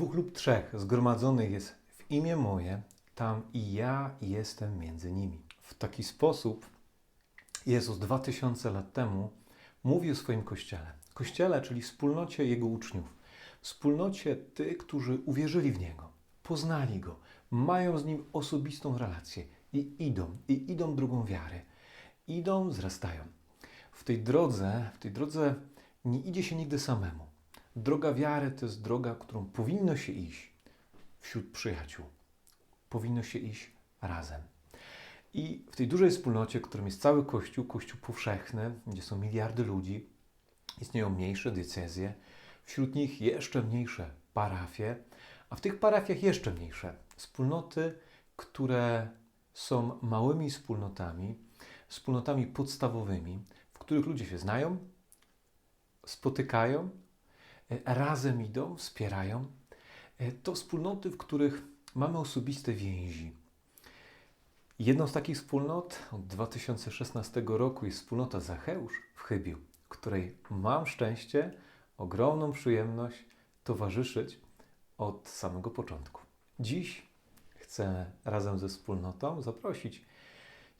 dwóch lub trzech zgromadzonych jest w imię moje, tam i ja jestem między nimi. W taki sposób Jezus 2000 lat temu mówi o swoim kościele. Kościele, czyli wspólnocie Jego uczniów, wspólnocie tych, którzy uwierzyli w Niego, poznali Go, mają z Nim osobistą relację i idą, i idą drogą wiary. Idą, wzrastają. W tej drodze, w tej drodze nie idzie się nigdy samemu. Droga wiary to jest droga, którą powinno się iść wśród przyjaciół. Powinno się iść razem. I w tej dużej wspólnocie, którym jest cały Kościół, Kościół powszechny, gdzie są miliardy ludzi, istnieją mniejsze diecezje, wśród nich jeszcze mniejsze parafie, a w tych parafiach jeszcze mniejsze wspólnoty, które są małymi wspólnotami, wspólnotami podstawowymi, w których ludzie się znają, spotykają, razem idą, wspierają. E, To wspólnoty, w których mamy osobiste więzi. Jedną z takich wspólnot od 2016 roku jest wspólnota Zacheusz w Chybiu, której mam szczęście, ogromną przyjemność towarzyszyć od samego początku. Dziś chcę razem ze wspólnotą zaprosić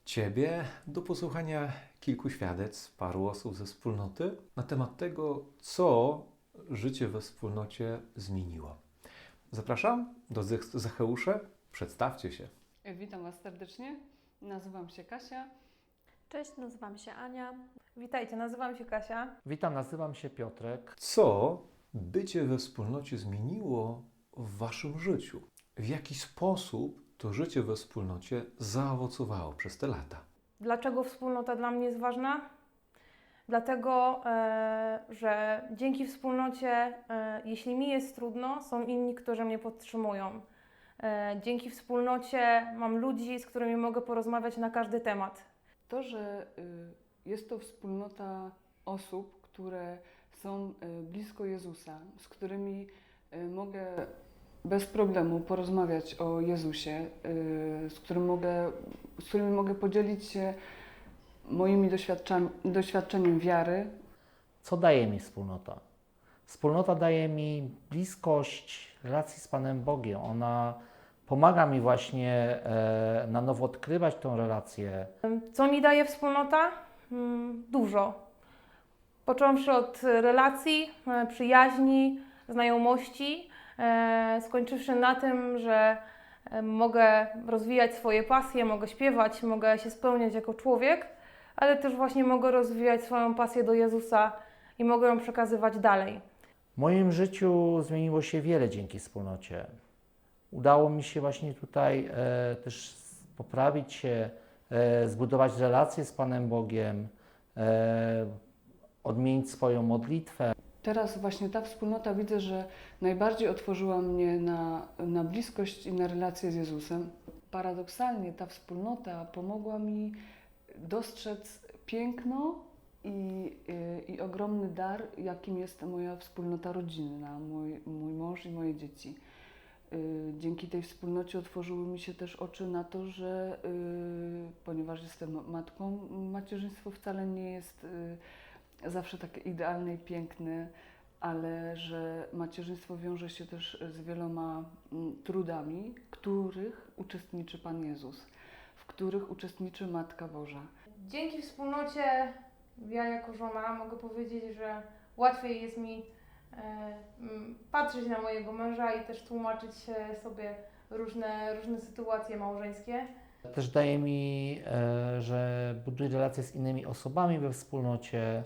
Ciebie do posłuchania kilku świadectw, paru osób ze wspólnoty na temat tego, co życie we wspólnocie zmieniło. Zapraszam do Zech- Zacheusze. Przedstawcie się. Witam Was serdecznie. Nazywam się Kasia. Cześć, nazywam się Ania. Witajcie, nazywam się Kasia. Witam, nazywam się Piotrek. Co bycie we wspólnocie zmieniło w Waszym życiu? W jaki sposób to życie we wspólnocie zaowocowało przez te lata? Dlaczego wspólnota dla mnie jest ważna? Dlatego, e, że dzięki wspólnocie, e, jeśli mi jest trudno, są inni, którzy mnie podtrzymują. E, dzięki wspólnocie mam ludzi, z którymi mogę porozmawiać na każdy temat. To, że y, jest to wspólnota osób, które są y, blisko Jezusa, z którymi y, mogę bez problemu porozmawiać o Jezusie, z, którym mogę, z którymi mogę podzielić się moimi doświadczeniem wiary, Co daje mi wspólnota? Wspólnota daje mi bliskość relacji z Panem Bogiem. Ona pomaga mi właśnie e, na nowo odkrywać tą relację. Co mi daje wspólnota? Mm, Dużo. Począwszy od relacji, e, przyjaźni, znajomości, e, skończywszy na tym, że mogę rozwijać swoje pasje, mogę śpiewać, mogę się spełniać jako człowiek, ale też właśnie mogę rozwijać swoją pasję do Jezusa i mogę ją przekazywać dalej. W moim życiu zmieniło się wiele dzięki wspólnocie. Udało mi się właśnie tutaj e, też poprawić się, e, zbudować relacje z Panem Bogiem, e, odmienić swoją modlitwę. Teraz właśnie ta wspólnota widzę, że najbardziej otworzyła mnie na, na bliskość i na relację z Jezusem. Paradoksalnie ta wspólnota pomogła mi dostrzec piękno i, y, i ogromny dar, jakim jest moja wspólnota rodzinna, mój, mój mąż i moje dzieci. Y, Dzięki tej wspólnocie otworzyły mi się też oczy na to, że y, ponieważ jestem matką, macierzyństwo wcale nie jest zawsze takie idealne i piękne, ale że macierzyństwo wiąże się też z wieloma mm, trudami, których uczestniczy Pan Jezus, których uczestniczy Matka Boża. Dzięki wspólnocie, ja jako żona mogę powiedzieć, że łatwiej jest mi e, patrzeć na mojego męża i też tłumaczyć e, sobie różne, różne sytuacje małżeńskie. Też daje mi, e, że buduję relacje z innymi osobami we wspólnocie.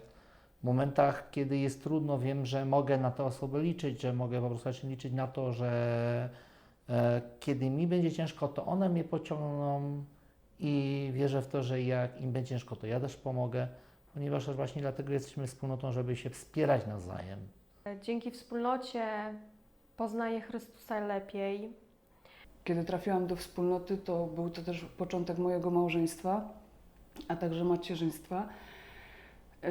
W momentach, kiedy jest trudno, wiem, że mogę na te osoby liczyć, że mogę po prostu liczyć na to, że e, kiedy mi będzie ciężko, to one mnie pociągną i wierzę w to, że jak im będzie ciężko, to ja też pomogę, ponieważ właśnie dlatego jesteśmy wspólnotą, żeby się wspierać nawzajem. Dzięki wspólnocie poznaję Chrystusa lepiej. Kiedy trafiłam do wspólnoty, to był to też początek mojego małżeństwa, a także macierzyństwa. Yy,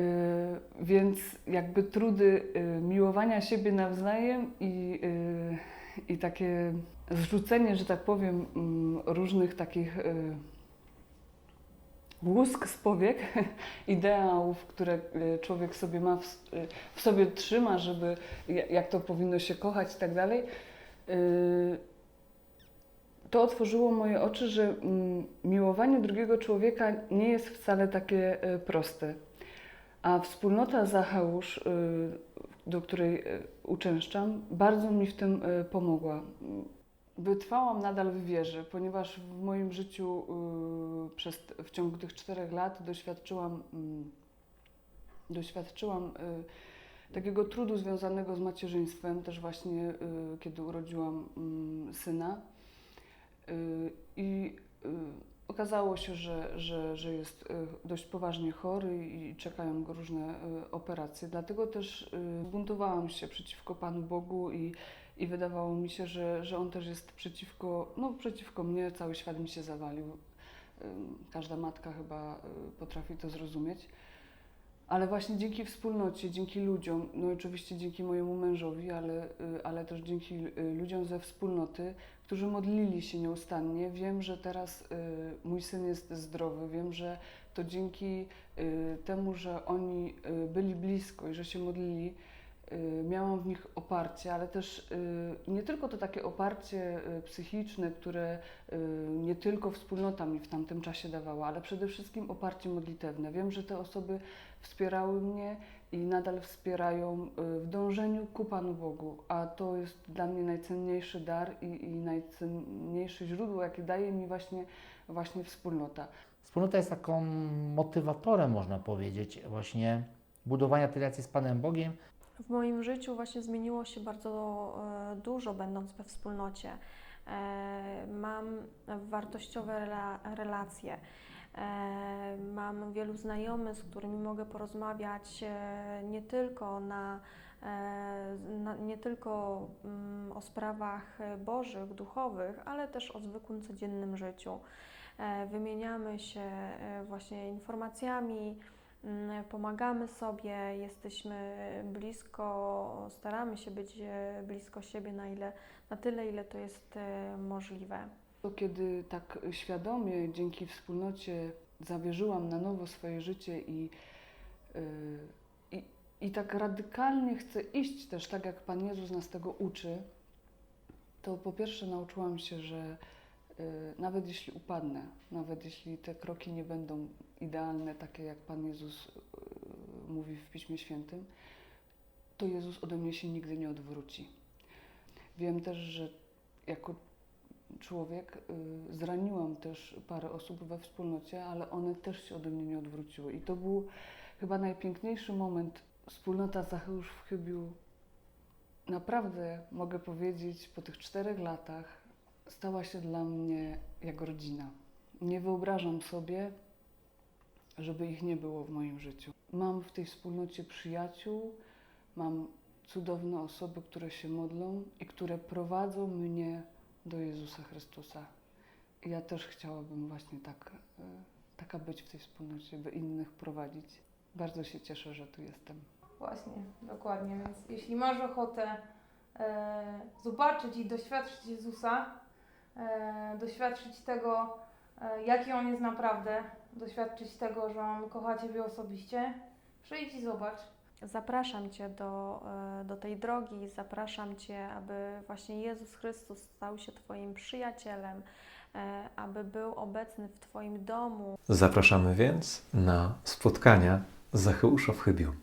Więc jakby trudy yy, miłowania siebie nawzajem i, yy, i takie zrzucenie, że tak powiem, mm, różnych takich łusk z powiek, ideałów, które yy, człowiek sobie ma w, yy, w sobie trzyma, żeby ja- jak to powinno się kochać i tak dalej, y, to otworzyło moje oczy, że mm, miłowanie drugiego człowieka nie jest wcale takie proste. A wspólnota Zacheusz, do której uczęszczam, bardzo mi w tym pomogła. Wytrwałam nadal w wierze, ponieważ w moim życiu y, przez, w ciągu tych czterech lat doświadczyłam, mm, doświadczyłam y, takiego trudu związanego z macierzyństwem, też właśnie y, kiedy urodziłam mm, syna. I okazało się, że, że, że jest dość poważnie chory i czekają go różne operacje. Dlatego też buntowałam się przeciwko Panu Bogu i, i wydawało mi się, że, że On też jest przeciwko, no, przeciwko mnie, cały świat mi się zawalił. Każda matka chyba y, potrafi to zrozumieć. Ale właśnie dzięki wspólnocie, dzięki ludziom, no oczywiście dzięki mojemu mężowi, ale, y, ale też dzięki y, ludziom ze wspólnoty, którzy modlili się nieustannie. Wiem, że teraz mój syn jest zdrowy. Wiem, że to dzięki temu, że oni byli blisko i że się modlili, miałam w nich oparcie, ale też y, nie tylko to takie oparcie y, psychiczne, które y, nie tylko wspólnota mi w tamtym czasie dawała, ale przede wszystkim oparcie modlitewne. Wiem, że te osoby wspierały mnie i nadal wspierają y, w dążeniu ku Panu Bogu, a to jest dla mnie najcenniejszy dar i, i najcenniejsze źródło, jakie daje mi właśnie, właśnie wspólnota. Wspólnota jest taką motywatorem, można powiedzieć, właśnie budowania tej relacji z Panem Bogiem. W moim życiu właśnie zmieniło się bardzo e, dużo, będąc we wspólnocie. E, Mam wartościowe rela- relacje. E, Mam wielu znajomych, z którymi mogę porozmawiać nie tylko na, nie tylko mm, o sprawach bożych, duchowych, ale też o zwykłym codziennym życiu. Wymieniamy się właśnie informacjami, Pomagamy sobie, jesteśmy blisko, staramy się być e, blisko siebie na, ile, na tyle, ile to jest e, możliwe. To kiedy tak świadomie dzięki wspólnocie zawierzyłam na nowo swoje życie i, yy, i, i tak radykalnie chcę iść też tak, jak Pan Jezus nas tego uczy, to po pierwsze nauczyłam się, że nawet jeśli upadnę, nawet jeśli te kroki nie będą idealne, takie jak Pan Jezus yy, mówi w Piśmie Świętym, to Jezus ode mnie się nigdy nie odwróci. Wiem też, że jako człowiek y, zraniłam też parę osób we wspólnocie, ale one też się ode mnie nie odwróciły. I to był chyba najpiękniejszy moment. Wspólnota Zacheusz w Chybiu naprawdę, mogę powiedzieć, po tych czterech latach stała się dla mnie jak rodzina. Nie wyobrażam sobie, żeby ich nie było w moim życiu. Mam w tej wspólnocie przyjaciół, mam cudowne osoby, które się modlą i które prowadzą mnie do Jezusa Chrystusa. I ja też chciałabym właśnie tak, e, taka być w tej wspólnocie, by innych prowadzić. Bardzo się cieszę, że tu jestem. Właśnie, dokładnie. Więc jeśli masz ochotę e, zobaczyć i doświadczyć Jezusa, doświadczyć tego, e, jaki On jest naprawdę, doświadczyć tego, że On kocha Ciebie osobiście, przyjdź i zobacz. Zapraszam Cię do, e, do tej drogi, zapraszam Cię, aby właśnie Jezus Chrystus stał się Twoim przyjacielem, e, aby był obecny w Twoim domu, Zapraszamy więc na spotkania Zacheusza w Chybiu.